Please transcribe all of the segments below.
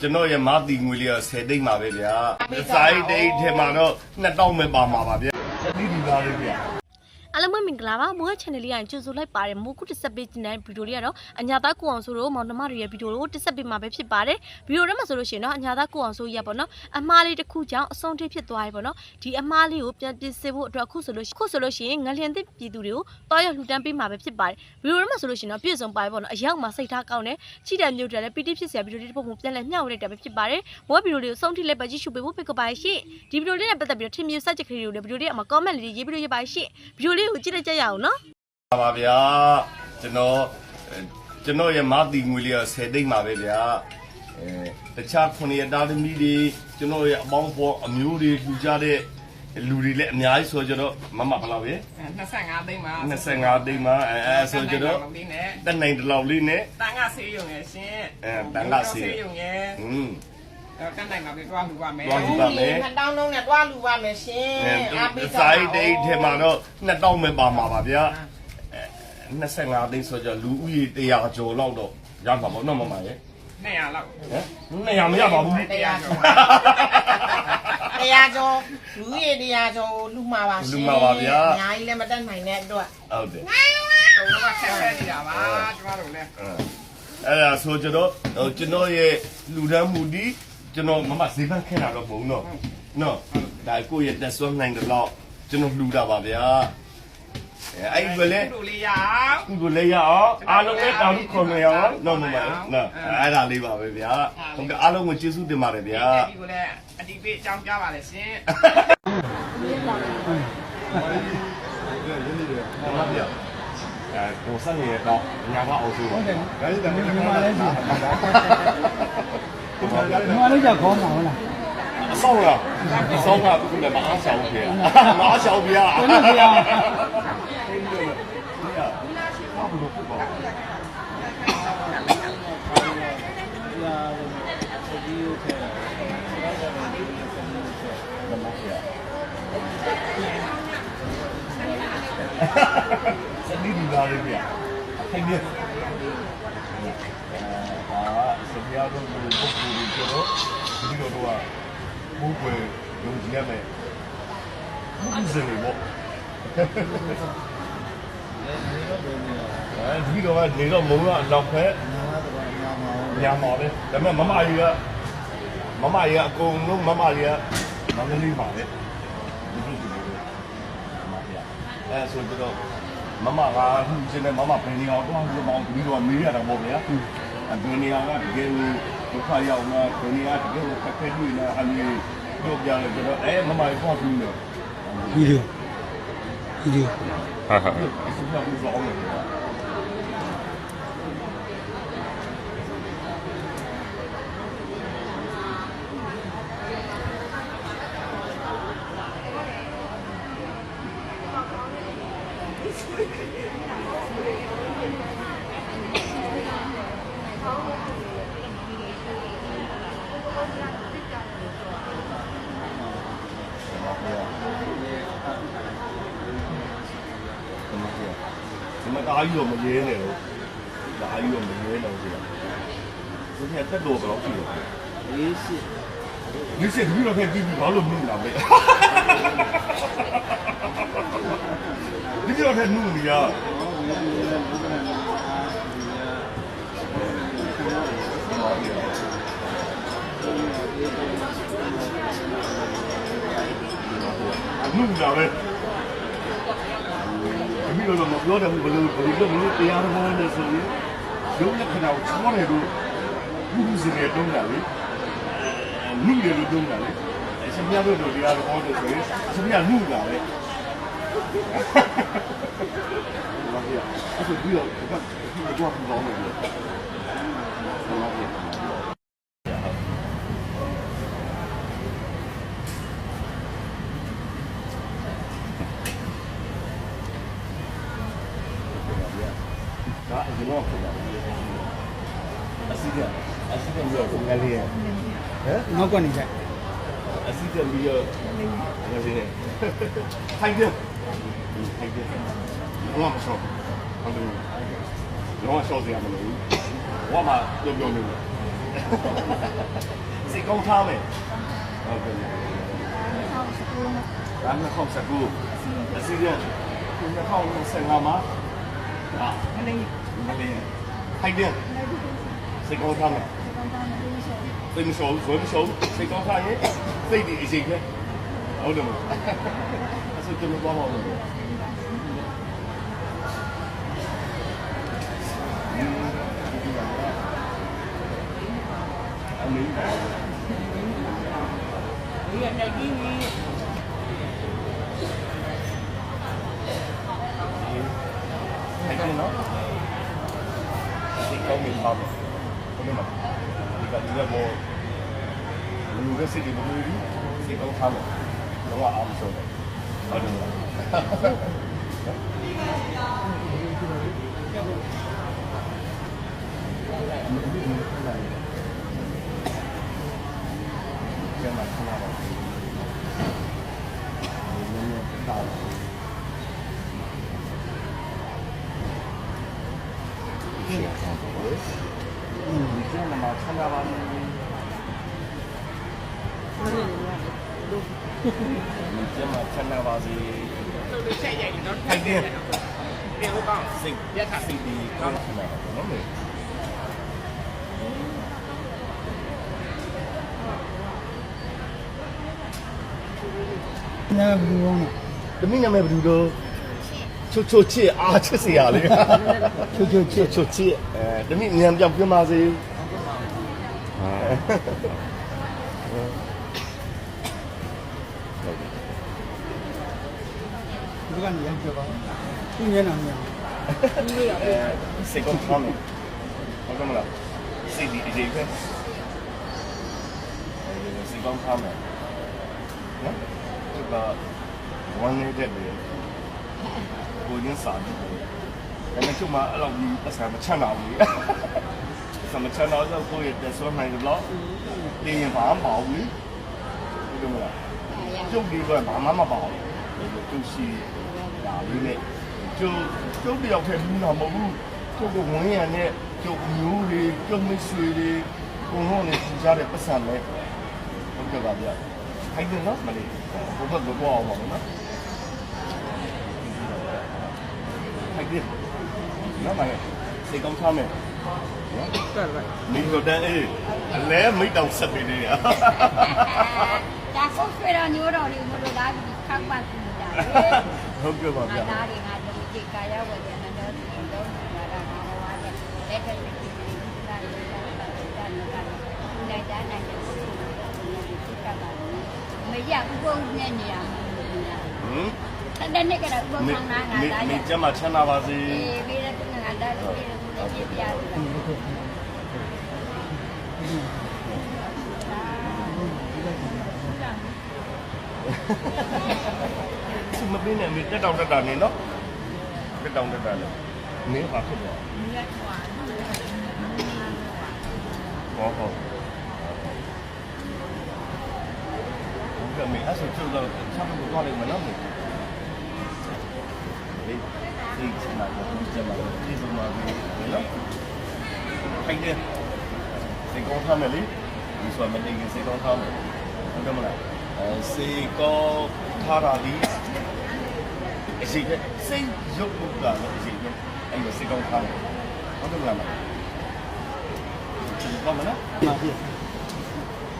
ကျွန်တော်ရဲ့မာတီငွေလေးက10သိန်းပါပဲဗျာစာရိတ်တိတ်ထဲမှာတော့2000ပဲပါမှာပါဗျာဒီဒီပါလေဗျာ အားလုံးပဲမင်္ဂလာပါမိုး channel လေးရရင်ကြိုဆိုလိုက်ပါတယ်မိုးခုတစ်ဆက်ပေးတဲ့ဗီဒီယိုလေးကတော့အညာသားကိုအောင်ဆိုတော့မောင်နှမတွေရဲ့ဗီဒီယိုကိုတစ်ဆက်ပေးမှာပဲဖြစ်ပါတယ်ဗီဒီယိုထဲမှာဆိုလို့ရှိရင်တော့အညာသားကိုအောင်ဆိုရပေါ့နော်အမားလေးတစ်ခုကြောင့်အဆုံးထိဖြစ်သွားပြီပေါ့နော်ဒီအမားလေးကိုပြန်ပြင်ဆင်ဖို့အတွက်အခုဆိုလို့ခုဆိုလို့ရှိရင်ငလျင်သစ်ပြည်သူတွေကိုတောက်ရလှူဒန်းပေးမှာပဲဖြစ်ပါတယ်ဗီဒီယိုထဲမှာဆိုလို့ရှိရင်တော့ပြည့်စုံပါတယ်ပေါ့နော်အရောက်မှာစိတ်ထားကောင်းတယ်ချိတယ်မျိုးတယ်လည်းပီတိဖြစ်စရာဗီဒီယိုလေးတစ်ပုဒ်ကိုပြန်လဲမျှဝေလိုက်တာပဲဖြစ်ပါတယ်မိုးဗီဒီယိုလေးကိုဆုံးထိလိုက်ပါကြည့်ရှုပေးဖို့ဖိတ်ကပါရှင့်ဒီဗီဒီယိုလေးနဲ့ပတ်သက်ပြီးတော့ထင်မြင်စကြက်ကလေးတွေကိုလည်းဗီဒီယိုလေးအမှာ comment လေးရေးပြီးတော့ရေးပါရှင့်ဗီဒီယိုလေးကိုကြည့်လိုက်ကြရအောင်နော်ပါပါဗျာကျွန်တော်အဲကျွန်တော်ရဲ့မာတီငွေလေးက10သိန်းပါပဲဗျာအဲတခြားခုနှစ်ရက်တာသမီးတွေကျွန်တော်ရဲ့အပေါင်းဖော်အမျိုးတွေလူကြတဲ့လူတွေလည်းအများကြီးဆိုကျွန်တော်မမဘယ်လောက်ပဲ25သိန်းမှာ25သိန်းမှာအဲအဲဆိုကျွန်တော်ဒီနဲ့တက်နိုင်တလောက်လေးနဲ့တန်ခါဆေးရုံရဲ့ရှင်အဲတန်ခါဆေးရုံရဲ့อืม တော့တက်နိုင်မှာပဲတွားလူပါမယ်တွားလူပါမယ်နှစ်တောင်းလုံးနဲ့တွားလူပါမယ်ရှင်အဲအားပေးစာရိတ်တိတ်ထဲမှာတော့2000ပဲပါမှာပါဗျာအဲ25သိန်းဆိုကြလူဦးရေ100ကျော်လောက်တော့ရမှာပေါ့နော်မမရဲ့200လောက်ဟမ်200မရပါဘူးတရားကျော်တရားကျော်လူရည်တရားကျော်ကိုလူမှာပါရှင်လူမှာပါဗျာအများကြီးလည်းမတက်နိုင်တဲ့အတွက်ဟုတ်တယ်တော့ကဆက်ဆက်နေတာပါကျမတို့လည်းအဲ့ဒါဆိုကျွန်တော်ဟိုကျွန်တော်ရဲ့လူဒန်းမှုဒီ ကျွန်တော်မမဈေးပန်းခင်းတာတော့မဟုတ်နော်နော်ဒါကိုယ့်ရဲ့တက်ဆွမ်းနိုင်တယ်လို့ကျွန်တော်လှူတာပါဗျာအဲအဲ့ဒီလေတို့လေးရအောင်ကုကိုလည်းရအောင်အားလုံးလည်းတောင်းခေါ်နေရအောင်နော်မမနော်အဲ့ဒါလေးပါပဲဗျာဟုတ်ကဲ့အားလုံးကိုကျေးဇူးတင်ပါတယ်ဗျာဒီကိုလည်းအတီးပေးအကြောင်းကြားပါလေရှင်ဟုတ်ဗျာအဲကိုစနေတော့ညာမအောင်ဆိုပါဟုတ်တယ်ဒါကြီးတယ်ဒီမှာလည်း ရှိဒီမှာလေးကြောက်ခေါင်းမှာဟုတ်လားအဆောင်လားအဆောင်ကခုလည်းမအားဆောင် ပြမအားဆောင်ပြဘယ်နဲ့ဆရာစနီးဒီလာလေးပြခိုင်နေအာစပြာတော့ဘုပ္ပူဒီကျတော့ဒီလိုတော့ဘုကွယ်ယုံကြည်ရမယ်ဘုဇနေပေါ့အဲဒီတော့ကနေတော့မုံကနောက်ဖက်ညာမှာပဲဒါပေမဲ့မမကြီးကမမကြီးကအကုန်လုံးမမကြီးကမန္တလေးပါပဲဒီလိုဒီလိုမမကြီးအဲဆိုတော့မမကသူ့ချင်းနဲ့မမဘယ်နေအောင်တော့ဒီမောင်ဒီတော့မေးရတာပေါ့ဗျာ အဲဒီနေရာကတကယ်လို့ဒုက္ခရောက်လာဒီနေရာတကယ်လို့ခက်ခဲတွေ့လာအမေတို့ကြတယ်ဆိုတော့အဲမမကြီးပေါ့ပြီးတော့ဗီဒီယိုဗီဒီယိုအစကဘူးတော့အောင်တယ် ဒီ မှာအားကြီးတော့မရဲနဲ့လို့ဒါအားကြီးတော့မရဲတော့ဘူး။ဒီကတက်တော့ဘယ်လောက်ရှိလဲ။လေးရှိ။လေးရှိဒီလိုခဲ့ပြီးဘာလို့မင်းလာပဲ။ဒီလိုခဲ့နူးနေရ။နူးလာပဲ။အမိ တို့မပြောတယ်ဘူးဘယ်လိုဘယ်လိုလုပ်လို့တရားတော်နဲ့ဆိုရင်ရုပ်လက္ခဏာကိုချောတယ်လို့ဘုရားရှင်ရဲ့တုံးတာလေနုတယ်လို့တုံးတာလေအရှင်မြတ်တို့တရားတော်နဲ့ဆိုရင်အရှင်မြတ်နုတာလေဘာဖြစ်အဲ့ဒါပြီးတော့ဒီကတော့ဘုရားကောင်းတယ်လေဘာဖြစ်ဒါအရင်တော့ဖြစ်တာအစီကအစီကမျိုးကိုငလေးရဟမ် နောက်ကနေကြိုက်အစီကမျိုးငလေးရထိုင်တယ်ထိုင်တယ်ဘာမှမဆောဟုတ်တယ်လောကဆောစရာမလိုဘူးဘာမှပြောပြောနေတယ်ကောင်းထားမယ်ဟုတ်ကဲ့ဒါနဲ့ခေါက်စကူအစီရင်2015မှာအာမလေးမလေးထိုက်တယ်စိတ်ကောင်းထားမယ်စိတ်မရှောဘူးဘယ်မရှောဘူးစိတ်ကောင်းထားရင် စိတ်ဒီအချိန်ပဲဟုတ်တယ်မဟုတ်အဲ့ဆိုကျွန်တော်သွားပါဦးအမေဒီကနေ့ကြီးကြီးထိုက်တယ်နော်စိတ်ကော င်းပြီပါမယ်ဟုတ်တယ်မ ဒီကဒီကမောလူရဲ့စိတ်ဒီမလို့ဒီစိတ်ကောင်းထားမယ်တော့အောင်ဆိုတယ်ဟုတ်တယ်မလားကျန်မှာခဏပါနည်းနည်းတာရှေ့ဆောင်တော့ဒီကျန်မှာခဏပါနေဒီကျန်မှာခဏပါစီတို့လေးချက်ရိုက်နော်ထိုက်တယ်ပြေဟုတ်ကောင်းစိတ်ရက်ခစိတ်ဒီကောင်းခဏပါနော်မေနားဘူးအောင်တမိနာမည်ဘယ်သူတော့ချိုချိုချစ်အားချစ်စရာလေချိုချိုချစ်ချိုချစ်အဲ တမိမြန်ပြောင်းပြမစေဟာဒီကနေရပြပါသူညနာမြန်စိတ်ကောင်းထားမယ်ဟုတ်ကဲ့မလားစိတ်ဒီအရေးပဲစိတ်ကောင်းထားမယ်နော်ဒီကဝမ်းနေတဲ့လေကိုရင်းစားတယ် ဒါနဲ့ကျမအဲ့လိုကြီးအဆမ်းမချမ်းတော့ဘူးဆမ်းမချမ်းတော့ဆိုကိုရတဲ့ဆိုနိုင်တယ်လို့နေရင်ဘာမှမပေါ့ဘူးဟုတ်ကဲ့မလားကျုပ်ဒီကဘာမှမပေါ့ဘူးကျုပ်ရှိဒါလေးနဲ့ကျုပ်ကျုပ်တယောက်တည်းဘူးတော့မဟုတ်ဘူးကျုပ်ကဝင်းရံနဲ့ကျုပ်မျိုးတွေကျုပ်မဆွေတွေဘုံလုံးနဲ့ထူကြတဲ့ပတ်စံနဲ့ဟုတ်ကဲ့ပါဗျခိုင်းတယ်နော်မလေးဘုဘကတော့အောင်ပါနော်ခိုင်းတယ် နော်မလေးစိတ်ကောင်းထားမယ်နော်တက်လိုက်မိတို့တန်းအေးအလဲမိတောင်ဆက်ပေးနေရဒါဆိုဆွေတော်ညိုးတော်လေးမလို့လားဒီခောက်ပတ်ပြီးတာလေဟုတ်ကဲ့ပါငါဗျာသားတွေငါတို့ဒီကာယဝေဒနာတော်ဒီလုံးမှာတော့ငါဟောရတယ်လက်ထက်လက်ပြီးဒီကနေ့ကလည်းကလည်းကလည်းနိုင်တာနိုင်တယ်ဒီကတာမရဘူးဘုံနဲ့နေရမှာဟမ်တနေ့ကတော့ဘုံမိဆောင်နာငါမိသားရမိကျမချမ်းသာပါစေအေး ပြီးတော့ငါသားတွေဒီပြရတယ်သူမပြင်းနဲ့မိတက်တောင်တက်တာနေနော်တက်တောင်တက်တာလေနင်း ပါဖြစ်တော့ဟောဟောဘယ်မိအဲ့ဆိုကျတော့ဆက်ဖို့တော့လည်းမနော်မိဒီဒီစနာကိုကျမလို့ဒီစမှာဒီနော်ခိုင်တယ်စေကောင်းထားမယ်လေဒီဆိုမနေရင်စေကောင်းထားမယ်ဟုတ်တယ်မလားအဲစေကောင်းထားတာဒီအစီကစိတ်ရုပ်လို့တာလို့အစီကအဲ့ဒါစေကောင်းထားတယ်ဟုတ်တယ်မလားဒီကောင်းမလားပါပြီ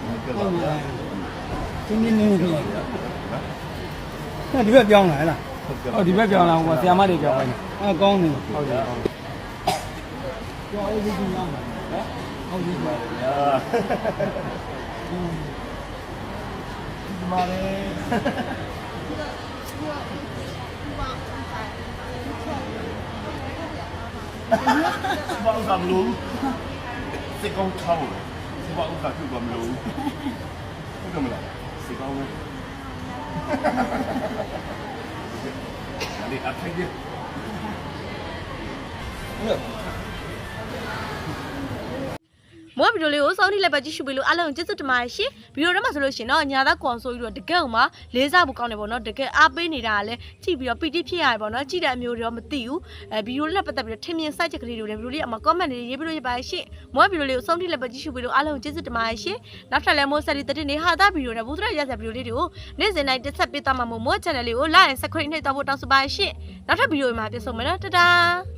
ဟုတ်ကဲ့ပါဗျာဒီနေ့နေနေပြီဒီဘက်ပြောင်းလာဟဲ့လား ဟုတ်ကဲ့ဟောဒီဘက်ပြောင်းလာဟိုဆရာမတွေပြောင်းလိုက်အဲကောင်းနေဟုတ်တယ်ကောင်းကျော်အေးဒီညမှာနော်ဟုတ်ပြီပါညာဒီမှာလေဘာလို့ကမလို့စေကောင်းထားလို့ဘာလို့ကခုကမလို့ဟုတ်ကဲ့မလားစေကောင်းလေ Look. မိုးဗီဒီယိုလေးကိုစောင့်ထိလည်းပဲကြည့်ရှုပေးလို့အားလုံးကျေးဇူးတင်ပါတယ်ရှင်ဗီဒီယိုထဲမှာဆိုလို့ရှိရင်တော့ညာသားကွန်ဆိုပြီးတော့တကယ်ဟိုမှာလေးစားဖို့ကောင်းတယ်ပေါ့နော်တကယ်အားပေးနေတာကလည်းကြည့်ပြီးတော့ပီတိဖြစ်ရတယ်ပေါ့နော်ကြည့်တဲ့အမျိုးတွေတော့မသိဘူးအဲဗီဒီယိုလေးနဲ့ပတ်သက်ပြီးတော့ထင်မြင်စိုက်ချက်ကလေးတွေလည်းဗီဒီယိုလေးအမှာ comment တွေရေးပြီးလို့ရပါတယ်ရှင်မိုးဗီဒီယိုလေးကိုစောင့်ထိလည်းပဲကြည့်ရှုပေးလို့အားလုံးကျေးဇူးတင်ပါတယ်ရှင်နောက်ထပ်လည်းမိုးဆက်လီတတိနေဟာသားဗီဒီယိုနဲ့ဘူးသရရဆက်ဗီဒီယိုလေးတွေကိုနေ့စဉ်တိုင်းတက်ဆက်ပေးသွားမှာမို့မိုး channel လေးကို like and subscribe နှိပ်သွားဖို့တောင်းဆိုပါတယ်ရှင်နောက်ထပ်ဗီဒီယိုမှာပြန်ဆုံမယ်နော်တတား